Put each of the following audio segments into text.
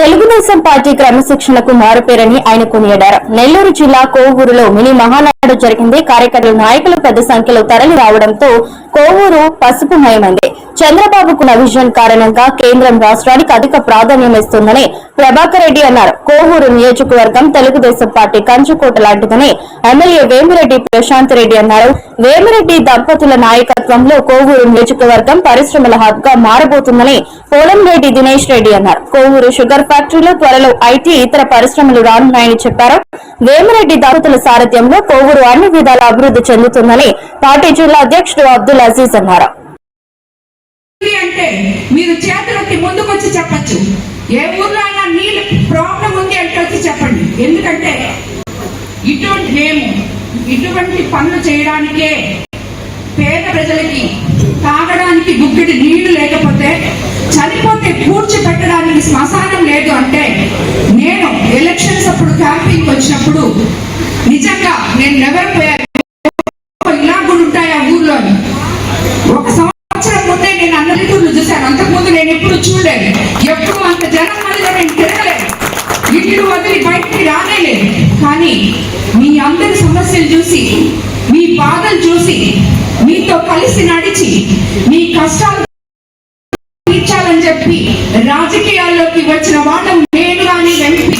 Telugu Desam party క్రమశిక్షణకు మారుపేరని ఆయన కొనియాడారు. నెల్లూరు జిల్లా కోవూరులో మినీ మహానాడు జరిగింది. కార్యకర్తలు నాయకులు పెద్ద సంఖ్యలో తరలి రావడంతో కోవూరు పసుపుమయమైంది చంద్రబాబుకున్న విజన్ కారణంగా కేంద్రం రాష్ట్రానికి అధిక ప్రాధాన్యం ఇస్తుందని ప్రభాకర్ రెడ్డి అన్నారు. కోవూరు నియోజకవర్గం తెలుగుదేశం పార్టీ కంచుకోట లాంటిదని ఎమ్మెల్యే వేమిరెడ్డి ప్రశాంత్ రెడ్డి అన్నారు. వేమిరెడ్డి దంపతుల నాయకత్వంలో కోవూరు నియోజకవర్గం పరిశ్రమల హబ్గా మారబోతుందని పోలంరెడ్డి దినేష్ రెడ్డి అన్నారు. కోవూరు షుగర్ ఫ్యాక్టరీలో త్వరలో ఐటీ ఇతర పరిశ్రమలు రానున్నాయని చెప్పారు. వేమిరెడ్డి దంపతుల సారథ్యంలో కోవూరు అన్ని విధాల అభివృద్ధి చెందుతుందని పార్టీ జిల్లా అధ్యక్షుడు అబ్దుల్ అజీజ్ అన్నారు అంటే మీరు చేతులకి ముందుకొచ్చి చెప్పచ్చు. ఏ ఊర్లో అయినా నీళ్ళు ప్రాబ్లం ఉంది అంటే వచ్చి చెప్పండి. ఎందుకంటే ఇటువంటి మేము ఇటువంటి పనులు చేయడానికే పేద ప్రజలకి తాగడానికి గుగ్గిడి నీళ్ళు లేకపోతే చనిపోతే పూడ్చిపెట్టడానికి శ్మశానం లేదు అంటే నేను ఎలక్షన్స్ అప్పుడు క్యాంపింగ్ వచ్చినప్పుడు నిజంగా నేను ఎవరు వదిలి రానేలేదు కానీ మీ అందరి సమస్యలు చూసి మీ బాధలు చూసి మీతో కలిసి నడిచి మీ కష్టాలు తీర్చాలని చెప్పి రాజకీయాల్లోకి వచ్చిన వాళ్ళం నేను కానీ ఎంపీ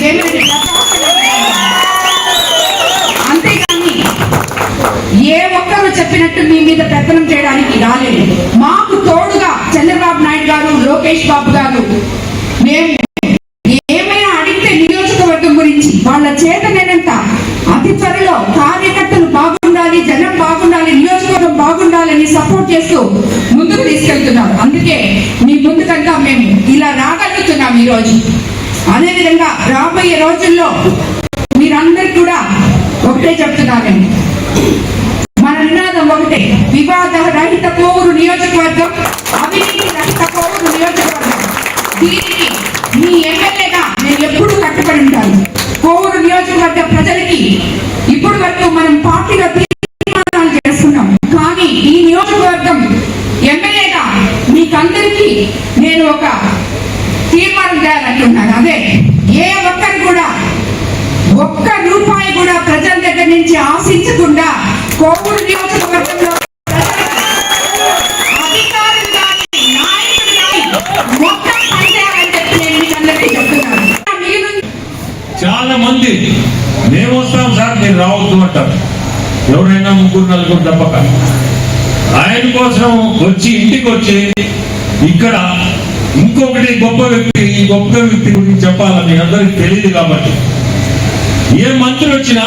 ఏ ఒక్కరు చెప్పినట్టు మీ మీద పెత్తనం చేయడానికి రాలేదు. మాకు తోడుగా చంద్రబాబు నాయుడు గారు లోకేష్ బాబు గారు మేము వాళ్ళ వాళ్ళ చేతనేనంత అతి త్వరలో కార్యకర్తలు బాగుండాలి జనం బాగుండాలి నియోజకవర్గం బాగుండాలని సపోర్ట్ చేస్తూ ముందుకు తీసుకెళ్తున్నారు. అందుకే మీ ముందు కనుక మేము ఇలా రాగలుగుతున్నాం ఈ రోజు అదేవిధంగా రాబోయే రోజుల్లో మీరందరు కూడా ఒకటే చెప్తున్నానండి మన నినాదం ఒకటే వివాద రహిత కోవూరు నియోజకవర్గం అవినీతి రహిత కోవూరు నియోజకవర్గం దీనికి మీ ఎమ్మెల్యేగా నేను ఎప్పుడు కట్టుబడి ఉంటాను కోవూరు నియోజకవర్గ ఇప్పుడు వరకు మనం పార్టీగా తీర్మానాలు చేస్తున్నాం. కానీ ఈ నియోజకవర్గం ఎమ్మెల్యేగా మీకందరికీ నేను ఒక తీర్మానం చేయాలంటున్నాను అదే ఏ ఒక్కరు కూడా ఒక్క రూపాయి కూడా ప్రజల దగ్గర నుంచి ఆశించకుండా కోవూరు నియోజకవర్గంలో మీరు రావద్దు అంటారు. ఎవరైనా ముగ్గురు నలుగురు తప్పక. ఆయన కోసం వచ్చి ఇంటికి వచ్చి ఇక్కడ ఇంకొకటి గొప్ప వ్యక్తి ఈ గొప్ప వ్యక్తి గురించి చెప్పాలని మీ అందరికి తెలియదు కాబట్టి. ఏ మంత్రి వచ్చినా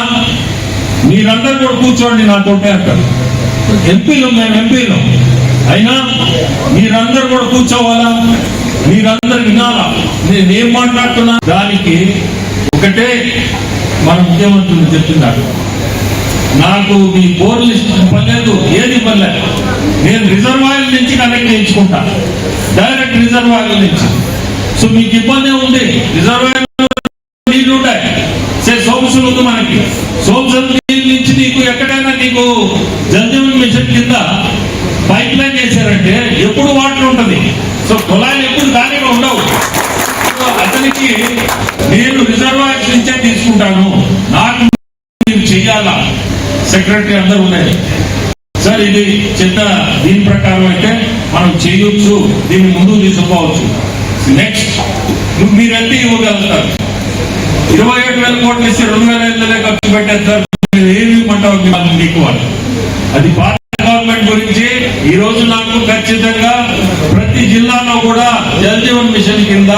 మీరందరూ కూడా కూర్చోండి నాతోటే అంటారు. ఎంపీలు మేము ఎంపీలు. అయినా మీరందరూ కూడా కూర్చోవాలా? మీరందరూ వినాలా? నేను మాట్లాడుతున్నా? దానికి ఒకటే మన ముఖ్యమంత్రులు చెప్తున్నారు. నాకు మీ బోర్లు పర్లేదు ఏది పర్లేదు నేను రిజర్వాయర్ నుంచి కనెక్ట్ చేయించుకుంటా. డైరెక్ట్ రిజర్వాయర్ నుంచి. సో మీకు ఇబ్బంది ఉంది రిజర్వాయర్ నీళ్ళు ఉంటాయి. సే సోమసులు ఉంది మనకి. సోమసులు నీళ్ళ నుంచి నీకు ఎక్కడైనా నీకు జలజీవన్ మిషన్ కింద పైప్ లైన్ చేశారంటే ఎప్పుడు వాటర్ ఉంటుంది. సో కులాలు ఎప్పుడు ఖాళీగా ఉండవు. సో అతనికి నేను నుంచే తీసుకుంటాను. నాకు మీరు చెయ్యాలా సెక్రటరీ అందరు ఉన్నాయి సార్ ఇది చెత్త దీని ప్రకారం అయితే మనం చేయొచ్చు దీన్ని ముందుకు తీసుకోవచ్చు నెక్స్ట్ మీరంటే ఇవ్వగలుగుతారు? ఇరవై ఏడు వేల కోట్లు ఇస్తే రెండు వేల ఐదులే ఖర్చు పెట్టేస్తారు మీరు ఏమి ఇవ్వమంటారు మీకు వాళ్ళు? అది పాత గవర్నమెంట్ గురించి ఈ రోజు నాకు ఖచ్చితంగా ప్రతి జిల్లాలో కూడా జల్ జీవన్ మిషన్ కింద